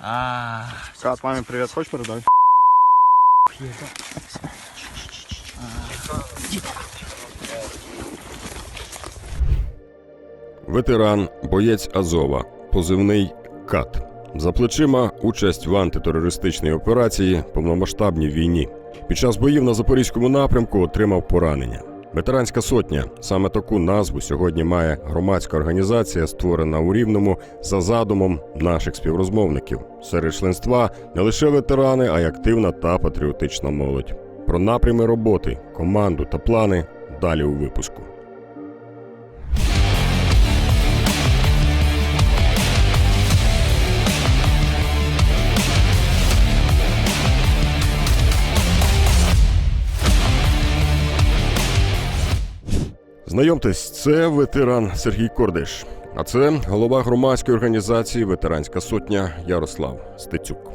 А, Кат, мамі привіт, хочеш передати? Ветеран, боєць Азова, позивний КАТ. За плечима участь в антитерористичній операції повномасштабній війні. Під час боїв на запорізькому напрямку отримав поранення. Ветеранська сотня саме таку назву сьогодні має громадська організація, створена у Рівному за задумом наших співрозмовників. Серед членства не лише ветерани, а й активна та патріотична молодь. Про напрями роботи, команду та плани далі у випуску. Знайомтесь, це ветеран Сергій Кордиш. А це голова громадської організації Ветеранська сотня Ярослав Стецюк.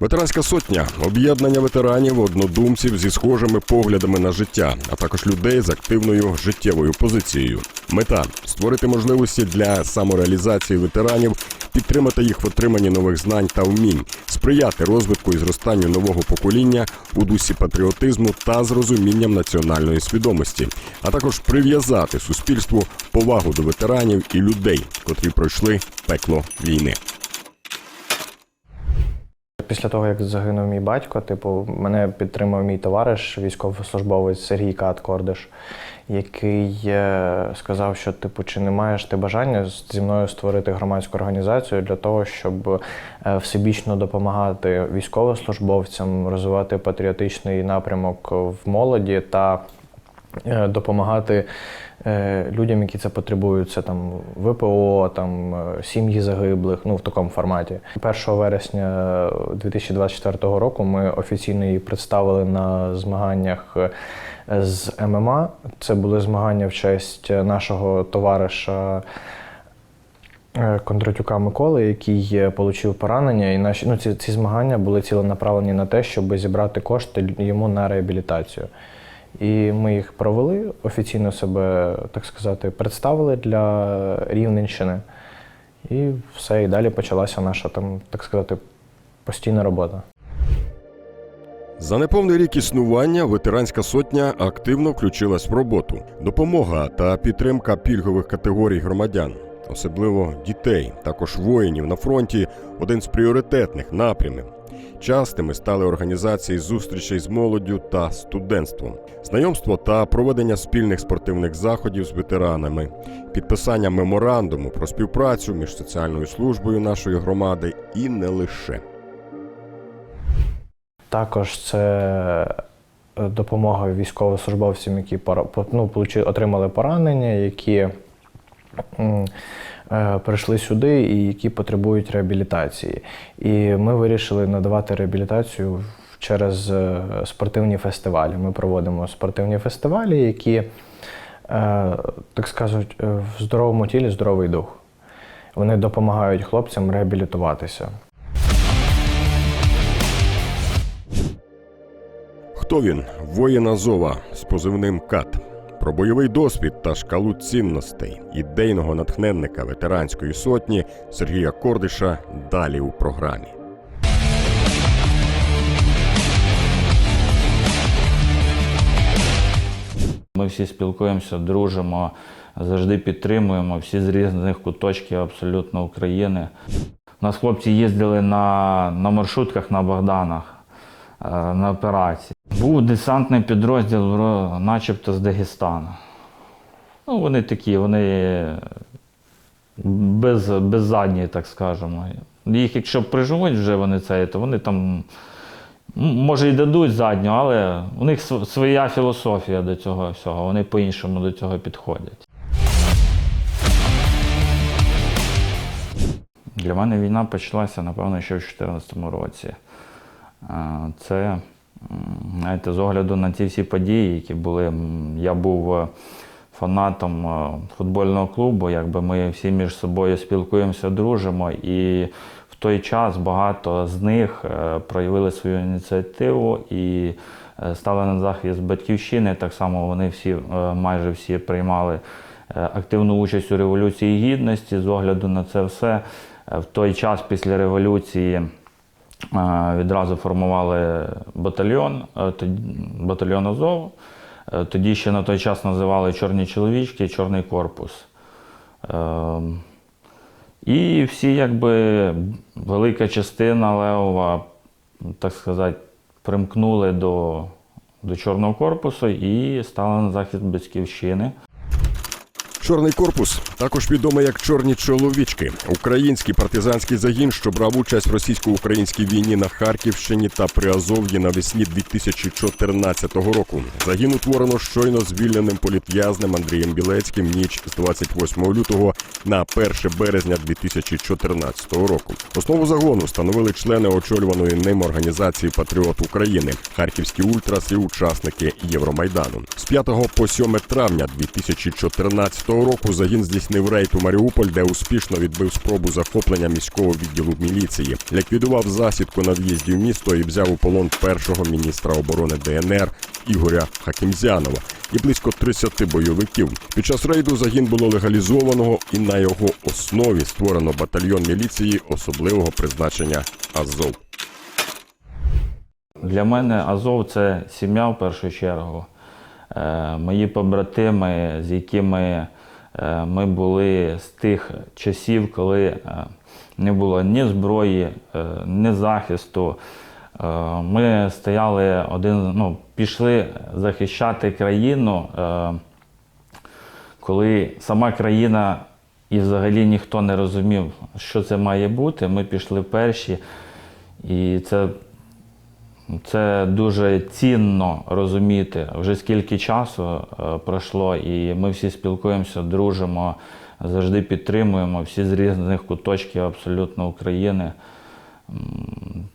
Ветеранська сотня об'єднання ветеранів, однодумців зі схожими поглядами на життя, а також людей з активною життєвою позицією. Мета створити можливості для самореалізації ветеранів, підтримати їх в отриманні нових знань та вмінь, сприяти розвитку і зростанню нового покоління у дусі патріотизму та з розумінням національної свідомості, а також прив'язати суспільству повагу до ветеранів і людей, котрі пройшли пекло війни. Після того, як загинув мій батько, типу, мене підтримав мій товариш, військовослужбовець Сергій Кат Кордиш, який е, сказав, що типу, чи не маєш ти бажання зі мною створити громадську організацію для того, щоб е, всебічно допомагати військовослужбовцям, розвивати патріотичний напрямок в молоді та е, допомагати людям, які це потребують. Це там ВПО, там сім'ї загиблих, ну в такому форматі. 1 вересня 2024 року ми офіційно її представили на змаганнях з ММА. Це були змагання в честь нашого товариша. е, Кондратюка Миколи, який е, отримав поранення, і наші ну ці, ці змагання були ціленаправлені на те, щоб зібрати кошти йому на реабілітацію. І ми їх провели, офіційно себе, так сказати, представили для Рівненщини. І все, і далі почалася наша там, так сказати, постійна робота. За неповний рік існування ветеранська сотня активно включилась в роботу. Допомога та підтримка пільгових категорій громадян, особливо дітей, також воїнів на фронті один з пріоритетних напрямів. Частими стали організації зустрічей з молоддю та студентством, знайомство та проведення спільних спортивних заходів з ветеранами, підписання меморандуму про співпрацю між соціальною службою нашої громади і не лише. Також це е, допомога військовослужбовцям, які ну, отримали поранення, які е, прийшли сюди і які потребують реабілітації. І ми вирішили надавати реабілітацію через е, спортивні фестивалі. Ми проводимо спортивні фестивалі, які, так скажуть, в здоровому тілі здоровий дух. Вони допомагають хлопцям реабілітуватися. Хто він? Воїн Азова з позивним КАТ. Про бойовий досвід та шкалу цінностей ідейного натхненника ветеранської сотні Сергія Кордиша далі у програмі. Ми всі спілкуємося, дружимо, завжди підтримуємо, всі з різних куточків абсолютно України. У нас хлопці їздили на, на маршрутках на Богданах е, на операції. Був десантний підрозділ, начебто з Дагестану. Ну, вони такі, вони без, беззадні, так скажемо. Їх, якщо приживуть вже вони це, то вони там Може, і дадуть задню, але у них своя філософія до цього всього, вони по-іншому до цього підходять. Для мене війна почалася, напевно, ще в 2014 році. Це, знаєте, з огляду на ці всі події, які були, я був е, фанатом е, футбольного клубу, якби ми всі між собою спілкуємося, дружимо. І в той час багато з них е, проявили свою ініціативу і стали на захист батьківщини. Так само вони всі, майже всі приймали активну участь у Революції Гідності. З огляду на це все, в той час після революції відразу формували батальйон, е, батальйон Азов. Е, Тоді ще на той час називали Чорні чоловічки, Чорний корпус. Ем, І всі, якби, велика частина Леова, так сказати, примкнули до, до Чорного корпусу і стали на захист Батьківщини. Чорний корпус також відомий як чорні чоловічки, український партизанський загін, що брав участь в російсько-українській війні на Харківщині та Приазов'ї навесні 2014 року. Загін утворено щойно звільненим політв'язнем Андрієм Білецьким ніч з 28 лютого на 1 березня 2014 року. Основу загону становили члени очолюваної ним організації Патріот України, харківські ультрас і учасники Євромайдану. З 5 по 7 травня 2014 року загін здійснив рейд у Маріуполь, де успішно відбив спробу захоплення міського відділу міліції, ліквідував засідку на в'їзді в місто і взяв у полон першого міністра оборони ДНР Ігоря Хакімзянова і близько 30 бойовиків. Під час рейду загін було легалізованого і на його основі створено батальйон міліції особливого призначення Азов. Для мене Азов це сім'я в першу чергу. Е, Мої побратими, з якими ми були з тих часів, коли е, не було ні зброї, е, ні захисту. Е, Ми стояли один, ну, пішли захищати країну, е, коли сама країна і взагалі ніхто не розумів, що це має бути. Ми пішли перші, і це це дуже цінно розуміти. Вже скільки часу е, пройшло, і ми всі спілкуємося, дружимо, завжди підтримуємо всі з різних куточків абсолютно України.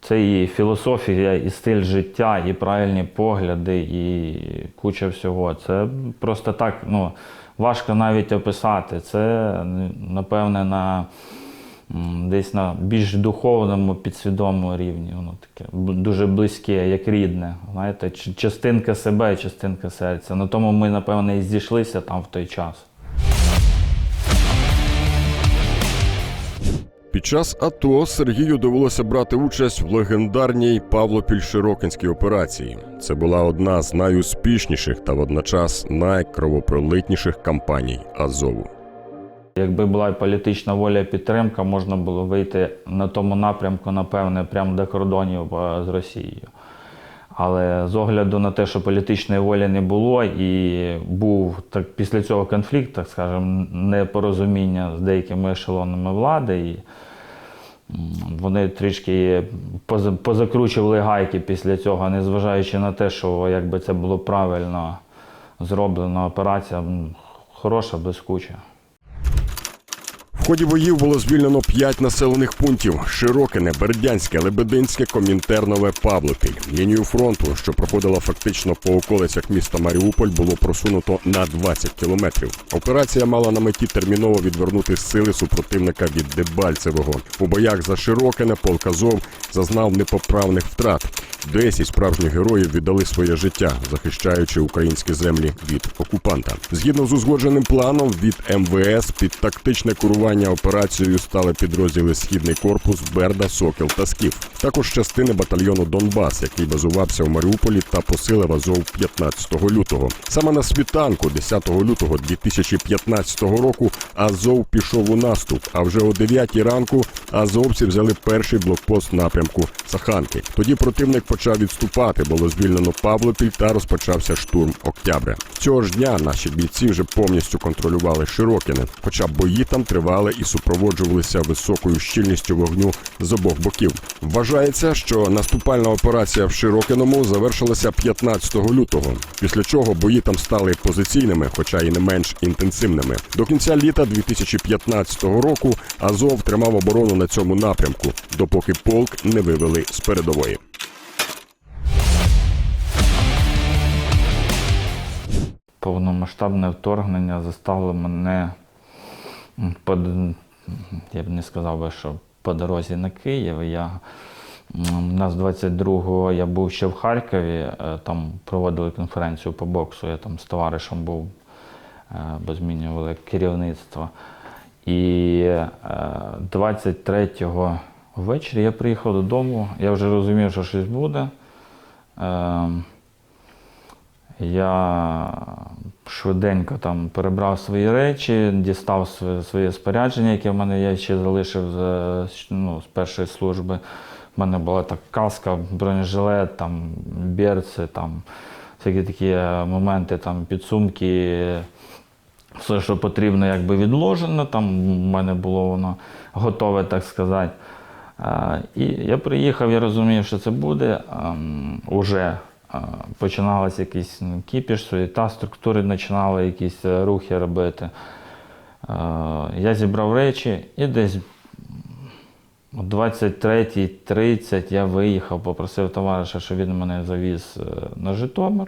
Це і філософія, і стиль життя, і правильні погляди, і куча всього. Це просто так ну, важко навіть описати. Це, напевне, на десь на більш духовному, підсвідомому рівні. Воно таке дуже близьке, як рідне. Знаєте, частинка себе, частинка серця. На тому ми, напевне, і зійшлися там в той час. Під час АТО Сергію довелося брати участь в легендарній Павлопіль-Широкинській операції. Це була одна з найуспішніших та водночас найкровопролитніших кампаній Азову. Якби була політична воля підтримка, можна було вийти на тому напрямку, напевне, прямо до кордонів е, з Росією. Але з огляду на те, що політичної волі не було, і був так після цього конфлікт, так скажемо, непорозуміння з деякими ешелонами влади, і вони трішки позакручували гайки після цього, незважаючи на те, що якби це було правильно зроблено, операція хороша, блискуча. Ході боїв було звільнено п'ять населених пунктів: Широкине, Бердянське, Лебединське, Комінтернове, Павлопіль. Лінію фронту, що проходила фактично по околицях міста Маріуполь, було просунуто на 20 кілометрів. Операція мала на меті терміново відвернути сили супротивника від Дебальцевого. У боях за Широкине полк Азов зазнав непоправних втрат. Десять справжніх героїв віддали своє життя, захищаючи українські землі від окупанта. Згідно з узгодженим планом від МВС під тактичне керування операцією стали підрозділи Східний корпус, Берда, Сокіл та Скіф. Також частини батальйону Донбас, який базувався в Маріуполі та посилив Азов 15 лютого. Саме на світанку, 10 лютого 2015 року, Азов пішов у наступ. А вже о 9 ранку азовці взяли перший блокпост напрямку Саханки. Тоді противник почав відступати, було звільнено Павлопіль та розпочався штурм Октября. Цього ж дня наші бійці вже повністю контролювали Широкине, хоча бої там тривали і супроводжувалися високою щільністю вогню з обох боків. Вважається, що наступальна операція в Широкиному завершилася 15 лютого, після чого бої там стали позиційними, хоча і не менш інтенсивними. До кінця літа 2015 року Азов тримав оборону на цьому напрямку, допоки полк не вивели з передової. повномасштабне вторгнення заставило мене по, я б не сказав би, що по дорозі на Київ. Я, у нас 22-го я був ще в Харкові, е, там проводили конференцію по боксу, я там з товаришем був. бо змінювали керівництво. І е, 23-го ввечері я приїхав додому, я вже розумів, що щось буде. Ем, Я швиденько там перебрав свої речі, дістав своє, спорядження, яке в мене я ще залишив з, ну, з першої служби. У мене була так каска, бронежилет, там, берці, там, всякі такі е, моменти, там, підсумки, все, що потрібно, якби відложено. Там в мене було воно готове, так сказати. Е, І я приїхав, я розумів, що це буде. ем, Уже починалися якийсь ну, кіпіш, суєта, структури починали якісь е, рухи робити. Е, Я зібрав речі і десь о 23.30 я виїхав, попросив товариша, щоб він мене завіз е, на Житомир.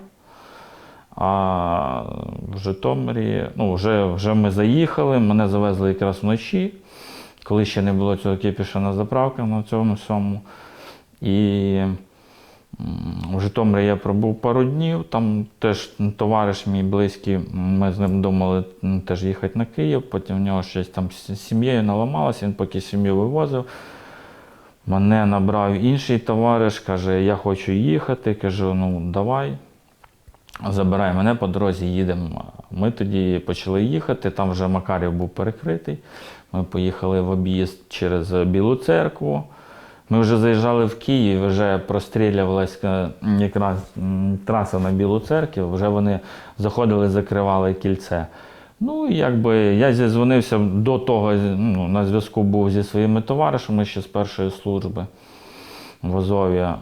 А в Житомирі, ну, вже, вже ми заїхали, мене завезли якраз вночі, коли ще не було цього кипіша на заправках на цьому всьому. І в Житомирі я пробув пару днів, там теж товариш мій близький, ми з ним думали теж їхати на Київ, потім в нього щось там з сім'єю наламалося, він поки сім'ю вивозив. Мене набрав інший товариш, каже, я хочу їхати. Кажу, ну давай, забирай мене по дорозі, їдемо. Ми тоді почали їхати, там вже Макарів був перекритий. Ми поїхали в об'їзд через Білу церкву. Ми вже заїжджали в Київ, вже прострілювалася якраз траса на Білу церкву, вже вони заходили, закривали кільце. Ну, якби я зізвонився до того, ну, на зв'язку був зі своїми товаришами ще з першої служби в Азові. Е,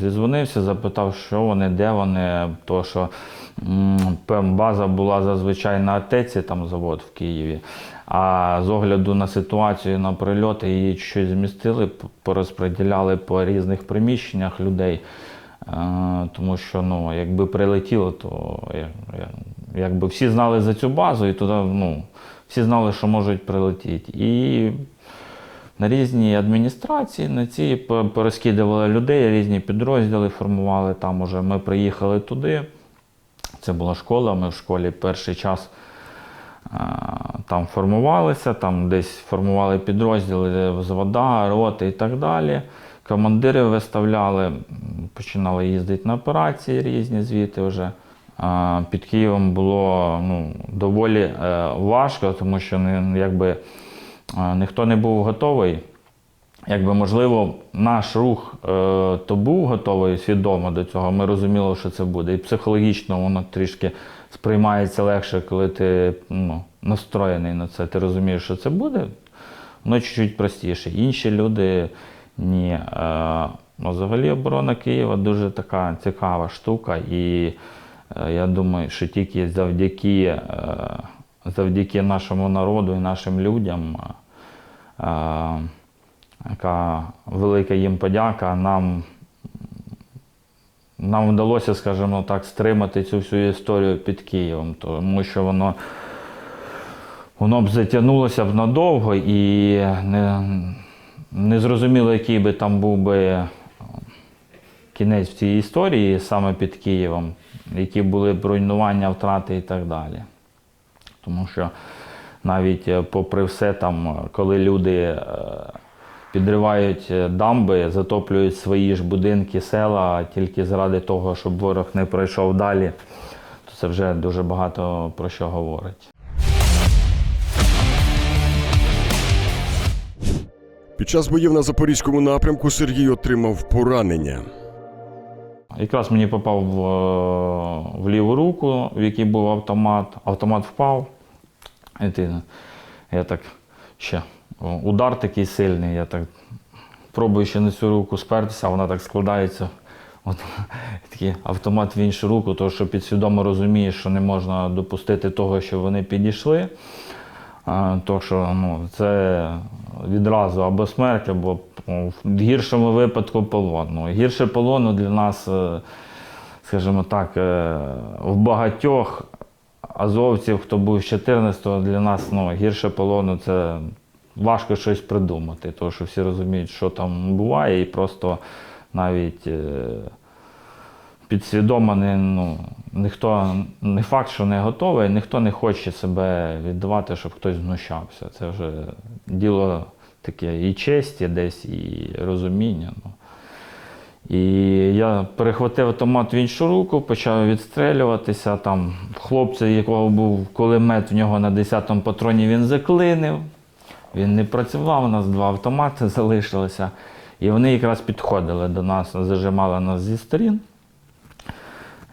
Зізвонився, запитав, що вони, де вони. То, що база була зазвичай на АТЕЦі, там завод в Києві. А з огляду на ситуацію на прильоти її щось змістили, порозподіляли по різних приміщеннях людей. Е, Тому що ну, якби прилетіло, то якби всі знали за цю базу, і туди ну, всі знали, що можуть прилетіти. І на різні адміністрації, на ці порозкидували людей, різні підрозділи формували. Там уже ми приїхали туди. Це була школа, ми в школі перший час там формувалися, там десь формували підрозділи, взвода, роти і так далі. Командири виставляли, починали їздити на операції різні звідти вже. Під Києвом було ну, доволі е, важко, тому що якби, е, ніхто не був готовий. Якби, можливо, наш рух е, то був готовий свідомо до цього, ми розуміли, що це буде. І психологічно воно трішки сприймається легше, коли ти ну, настроєний на це, ти розумієш, що це буде, воно чуть-чуть простіше. Інші люди ні. Е, ну, взагалі оборона Києва дуже така цікава штука. І е, я думаю, що тільки завдяки, е, завдяки нашому народу і нашим людям. яка велика їм подяка. Нам, нам вдалося, скажімо так, стримати цю всю історію під Києвом, тому що воно, воно б затягнулося б надовго і не, не зрозуміло, який би там був би кінець в цій історії саме під Києвом, які були б руйнування, втрати і так далі. Тому що навіть е, попри все, там, е, коли люди е, підривають е, дамби, затоплюють свої ж будинки, села тільки заради того, щоб ворог не пройшов далі, то це вже дуже багато про що говорить. Під час боїв на запорізькому напрямку Сергій отримав поранення. Якраз мені попав в, е, в ліву руку, в якій був автомат. Автомат впав. І ти, я так ще удар такий сильний. Я так пробую ще на цю руку спертися, а вона так складається. От, такий автомат в іншу руку, тому що підсвідомо розумієш, що не можна допустити того, що вони підійшли. То, що ну, це відразу або смерть, або в гіршому випадку полон. Ну, гірше полону для нас, е, скажімо так, е, в багатьох азовців, хто був з 14-го, для нас ну, гірше полону це важко щось придумати, тому що всі розуміють, що там буває, і просто навіть. е, підсвідомо не, ну, ніхто не факт, що не готовий, ніхто не хоче себе віддавати, щоб хтось знущався. Це вже діло таке і честі десь, і розуміння. Ну. І я перехватив автомат в іншу руку, почав відстрелюватися. Там хлопця, якого був кулемет, в нього на 10-му патроні він заклинив. Він не працював, у нас два автомати залишилися. І вони якраз підходили до нас, зажимали нас зі сторін.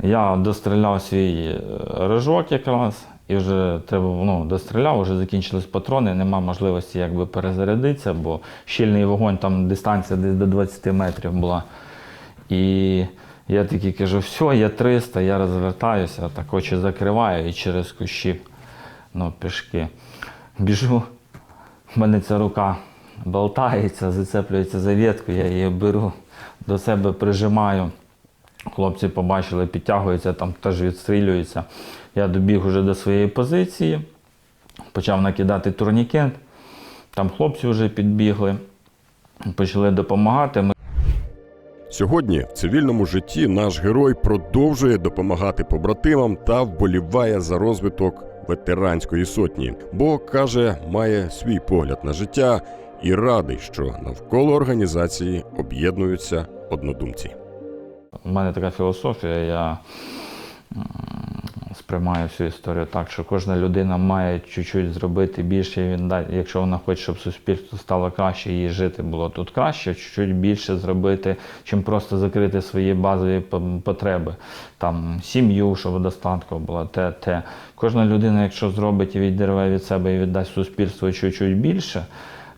Я достріляв свій е, рожок якраз, і вже треба, ну, достріляв, вже закінчились патрони, нема можливості якби перезарядитися, бо щільний вогонь, там дистанція десь до 20 метрів була. І я такий кажу, все, я 300, я розвертаюся, так очі закриваю і через кущі, ну, пішки. Біжу, в мене ця рука болтається, зацеплюється за ветку, я її беру, до себе прижимаю. Хлопці побачили, підтягуються, там теж відстрілюються. Я добіг уже до своєї позиції, почав накидати турнікет. Там хлопці вже підбігли, почали допомагати. Сьогодні в цивільному житті наш герой продовжує допомагати побратимам та вболіває за розвиток ветеранської сотні, бо каже, має свій погляд на життя і радий, що навколо організації об'єднуються однодумці. У мене така філософія, я сприймаю всю історію так, що кожна людина має чуть-чуть зробити більше, він якщо вона хоче, щоб суспільство стало краще, їй жити було тут краще, чуть-чуть більше зробити, чим просто закрити свої базові потреби. Там сім'ю, щоб достатку було, те, те. Кожна людина, якщо зробить і відірве від себе і віддасть суспільству чуть-чуть більше,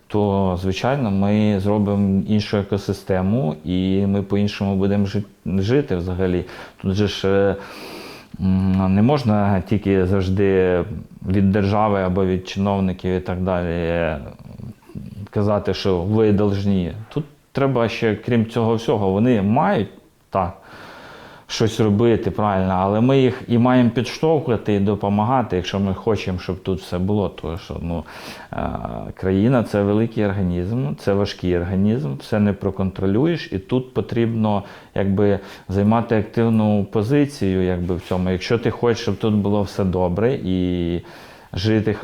то звичайно ми зробимо іншу екосистему і ми по-іншому будемо жи- жити взагалі. Тут же ж е, не можна тільки завжди від держави або від чиновників і так далі е, казати, що ви должні. Тут треба ще, крім цього всього, вони мають так щось робити правильно, але ми їх і маємо підштовхувати і допомагати, якщо ми хочемо, щоб тут все було. Тому що ну, е, країна це великий організм, це важкий організм, все не проконтролюєш, і тут потрібно якби, займати активну позицію якби, в цьому. Якщо ти хочеш, щоб тут було все добре і жити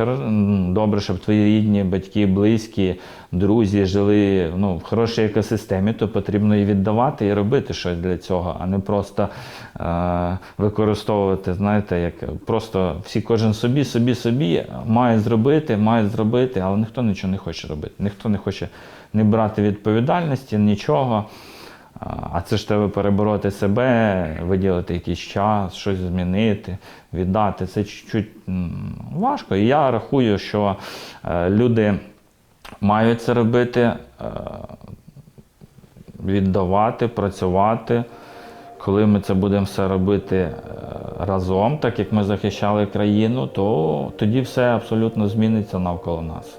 добре, щоб твої рідні, батьки, близькі, друзі жили ну, в хорошій екосистемі, то потрібно і віддавати, і робити щось для цього, а не просто е- використовувати, знаєте, як просто всі кожен собі, собі, собі має зробити, має зробити, але ніхто нічого не хоче робити. Ніхто не хоче не брати відповідальності, нічого. А, це ж треба перебороти себе, виділити якийсь час, щось змінити, віддати. Це чуть-чуть важко. І я рахую, що е, люди мають це робити, е, віддавати, працювати. Коли ми це будемо все робити е, разом, так як ми захищали країну, то тоді все абсолютно зміниться навколо нас.